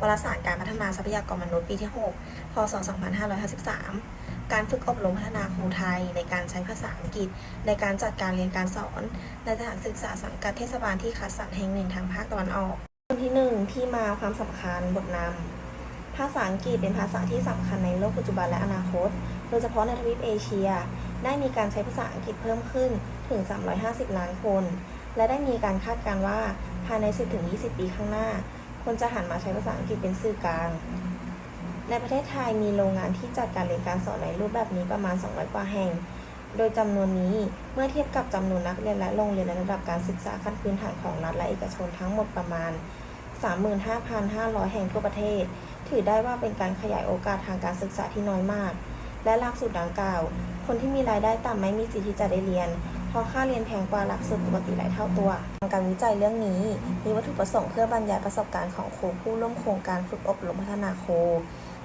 วารสารการพัฒนาทรัพยากรมนุษย์ปีที่ 6 พศ 2553 การฝึกอบรมพัฒนาครูไทยในการใช้ภาษาอังกฤษ ในการจัดการเรียนการสอน ในสถานศึกษาสังกัดเทศบาลที่คัดสรรแห่งหนึ่งทางภาคตะวันออกคนที่ 1 ที่มาความสำคัญบทนำภาษาอังกฤษเป็นภาษาที่สำคัญในโลกปัจจุบันและอนาคต โดยเฉพาะในทวีปเอเชีย ได้มีการใช้ภาษาอังกฤษเพิ่มขึ้นถึง 350 ล้านคน และได้มีการคาดการณ์ว่าภายใน 10-20 ปีข้างหน้า คนจะหันมาใช้ภาษาอังกฤษเป็นสื่อกลาง ในประเทศไทยมีโรงงานที่จัดการเรียนการสอนในรูปแบบนี้ประมาณ 200 กว่าแห่ง โดยจำนวนนี้เมื่อเทียบกับจำนวนนักเรียนและโรงเรียนในระดับการศึกษาขั้นพื้นฐานของรัฐและเอกชนทั้งหมดประมาณ 35,500 แห่งทั่วประเทศ ถือได้ว่าเป็นการขยายโอกาสทางการศึกษาที่น้อยมาก และหลักสูตรดังกล่าว คนที่มีรายได้ต่ำไม่มีสิทธิ์ที่จะได้เรียน ราะค่าเรียนแพงกว่าหลักสูตรปกติหลายเท่าตัวการวิจัยเรื่องนี้ มีวัตถุประสงค์เพื่อบรรยายประสบการณ์ของครูผู้ร่วมโครงการฝึกอบรมพัฒนาโค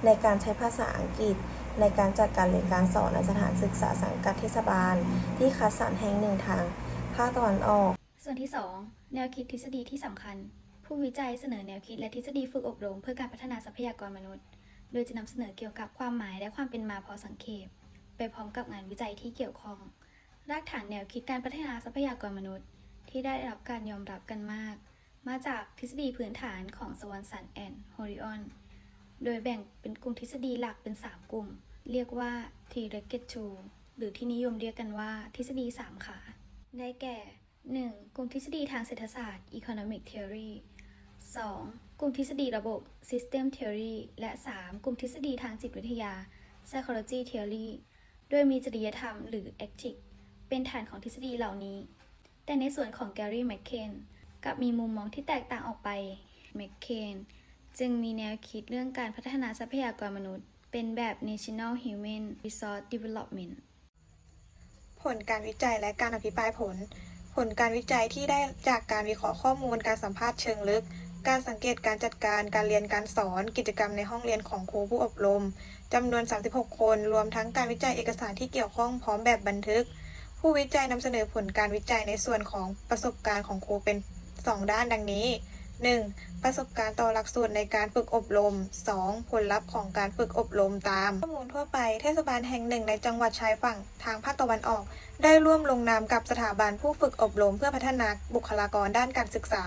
ในการใช้ภาษาอังกฤษ ในการจัดการเรียนการสอนในสถานศึกษาสังกัดเทศบาล ที่คัดสรรแห่งหนึ่งทางภาคตะวันออก ส่วนที่ 2 แนวคิดทฤษฎีที่สำคัญ ผู้วิจัยเสนอแนวคิดและทฤษฎีฝึกอบรมเพื่อการพัฒนาทรัพยากรมนุษย์ โดยจะนำเสนอเกี่ยวกับความหมายและความเป็นมาพอสังเขปไปพร้อมกับงานวิจัยที่เกี่ยวข้อง รากฐานแนวคิดการพัฒนาทรัพยากรมนุษย์ ที่ได้รับการยอมรับกันมาก มาจากทฤษฎีพื้นฐานของสวรรค์สันแอนโฮริออน โดยแบ่งเป็นกลุ่มทฤษฎีหลักเป็น 3 กลุ่ม เรียกว่า t r e g e t two หรือที่นิยมเรียกกันว่าทฤษฎี 3 ขา ได้แก่ 1. กลุ่มทฤษฎีทางเศรษฐศาสตร์ economic theory 2. กลุ่มทฤษฎีระบบ system theory และ 3. กลุ่มทฤษฎีทางจิตวิทยา psychology theory โดยมีจริยธรรมหรือ ethics เป็นฐานของทฤษฎีเหล่านี้ แต่ในส่วนของ Gary McKen กลับมีมุมมองที่แตกต่างออกไป McKen จึงมีแนวคิดเรื่องการพัฒนาทรัพยากรมนุษย์ เป็นแบบ National Human Resource Development ผลการวิจัยและการอภิปรายผล ผลการวิจัยที่ได้จากการวิเคราะห์ข้อมูลการสัมภาษณ์เชิงลึก การสังเกตการจัดการการเรียนการสอนกิจกรรมในห้องเรียนของครูผู้อบรมจำนวน 36 คน รวมทั้งการวิจัยเอกสารที่เกี่ยวข้องพร้อมแบบบันทึก ผู้วิจัยนำเสนอผลการวิจัยในส่วนของประสบการณ์ของครูเป็น 2 ด้านดังนี้ 1. ประสบการณ์ต่อหลักสูตรในการฝึกอบรม 2. ผลลัพธ์ของการฝึกอบรมตาม ข้อมูลทั่วไปเทศบาลแห่งหนึ่งในจังหวัดชายฝั่งทางภาคตะวันออก ได้ร่วมลงนามกับสถาบันผู้ฝึกอบรมเพื่อพัฒนาบุคลากรด้านการศึกษา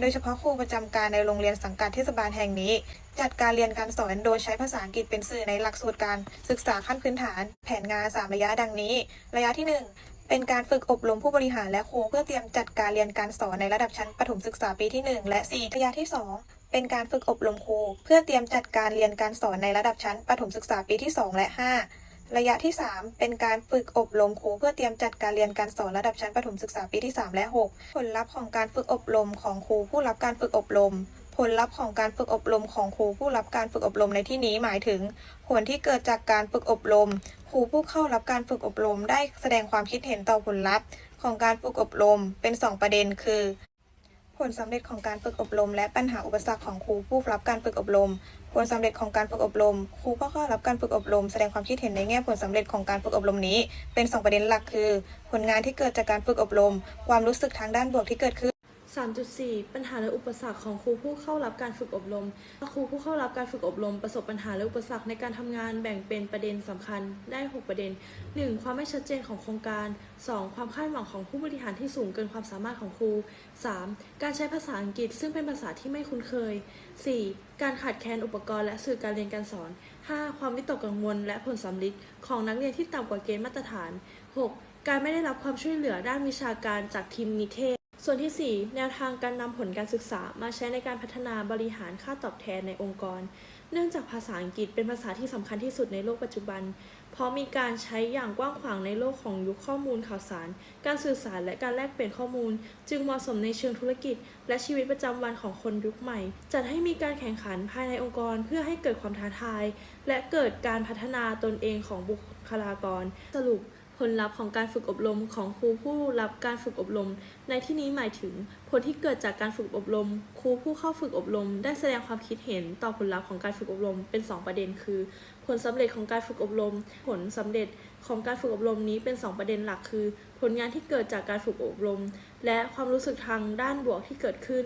โดยเฉพาะครูประจำการในโรงเรียนสังกัดเทศบาลแห่งนี้ จัดการเรียนการสอนโดยใช้ภาษาอังกฤษเป็นสื่อในหลักสูตรการศึกษาขั้นพื้นฐาน แผนงาน 3 ระยะดังนี้ ระยะที่ 1 เป็นการฝึกอบรมผู้บริหารและครูเพื่อเตรียมจัดการเรียนการสอนในระดับชั้นประถมศึกษาปีที่ 1 และ4ระยะที่ 2 เป็นการฝึกอบรมครูเพื่อเตรียมจัดการเรียนการสอนในระดับชั้นประถมศึกษาปีที่ 2 และ 5 ระยะที่ 3 เป็นการฝึกอบรมครูเพื่อเตรียมจัดการเรียนการสอนระดับชั้นประถมศึกษาปีที่ 3 และ 6 ผลลัพธ์ของการฝึกอบรมของครูผู้รับการฝึกอบรม ผลลัพธ์ของการฝึกอบรมของครูผู้รับการฝึกอบรมในที่นี้หมายถึง ผลที่เกิดจากการฝึกอบรม ครูผู้เข้ารับการฝึกอบรมได้แสดงความคิดเห็นต่อผลลัพธ์ ของการฝึกอบรมเป็น 2 ประเด็น คือ ผลสำเร็จของการฝึกอบรม และปัญหาอุปสรรคของครูผู้รับการฝึกอบรม ผลสำเร็จของการฝึกอบรม ครูผู้เข้ารับการฝึกอบรม แสดงความคิดเห็นในแง่ผลสำเร็จของการฝึกอบรมนี้ เป็น 2 ประเด็นหลักคือ ผลงานที่เกิดจากการฝึกอบรม ความรู้สึกทางด้านบวกที่เกิดขึ้น 3.4 ปัญหาและอุปสรรคของครูผู้เข้ารับการฝึกอบรมครูผู้เข้ารับการฝึกอบรม ประสบปัญหาและอุปสรรคในการทำงานแบ่งเป็นประเด็นสำคัญได้ 6 ประเด็น 1. ความไม่ชัดเจนของโครงการ 2. ความคาดหวังของผู้บริหารที่สูงเกินความสามารถของครู 3. การใช้ภาษาอังกฤษซึ่งเป็นภาษาที่ไม่คุ้นเคย 4. การขาดแคลนอุปกรณ์และสื่อการเรียนการสอน 5. ความวิตกกังวลและผลสำลิดของนักเรียนที่ต่ำกว่าเกณฑ์มาตรฐาน 6. การไม่ได้รับความช่วยเหลือด้านวิชาการจากทีมนิเทศ ส่วนที่ 4 แนวทางการนำผลการศึกษามาใช้ในการพัฒนาบริหารค่าตอบแทนในองค์กร เนื่องจากภาษาอังกฤษเป็นภาษาที่สำคัญที่สุดในโลกปัจจุบัน เพราะมีการใช้อย่างกว้างขวางในโลกของยุคข้อมูลข่าวสาร การสื่อสารและการแลกเปลี่ยนข้อมูล จึงเหมาะสมในเชิงธุรกิจ และชีวิตประจำวันของคนยุคใหม่ จัดให้มีการแข่งขันภายในองค์กร เพื่อให้เกิดความท้าทาย และเกิดการพัฒนาตนเองของบุคลากร สรุป ผลลัพธ์ของการฝึกอบรมของครูผู้รับการฝึกอบรม ในที่นี้หมายถึง ผลที่เกิดจากการฝึกอบรม ครูผู้เข้าฝึกอบรม ได้แสดงความคิดเห็นต่อผลลัพธ์ของการฝึกอบรม เป็น 2 ประเด็น คือ ผลสำเร็จของการฝึกอบรม ผลสำเร็จของการฝึกอบรมนี้เป็น 2 ประเด็นหลัก คือ ผลงานที่เกิดจากการฝึกอบรม และความรู้สึกทางด้านบวกที่เกิดขึ้น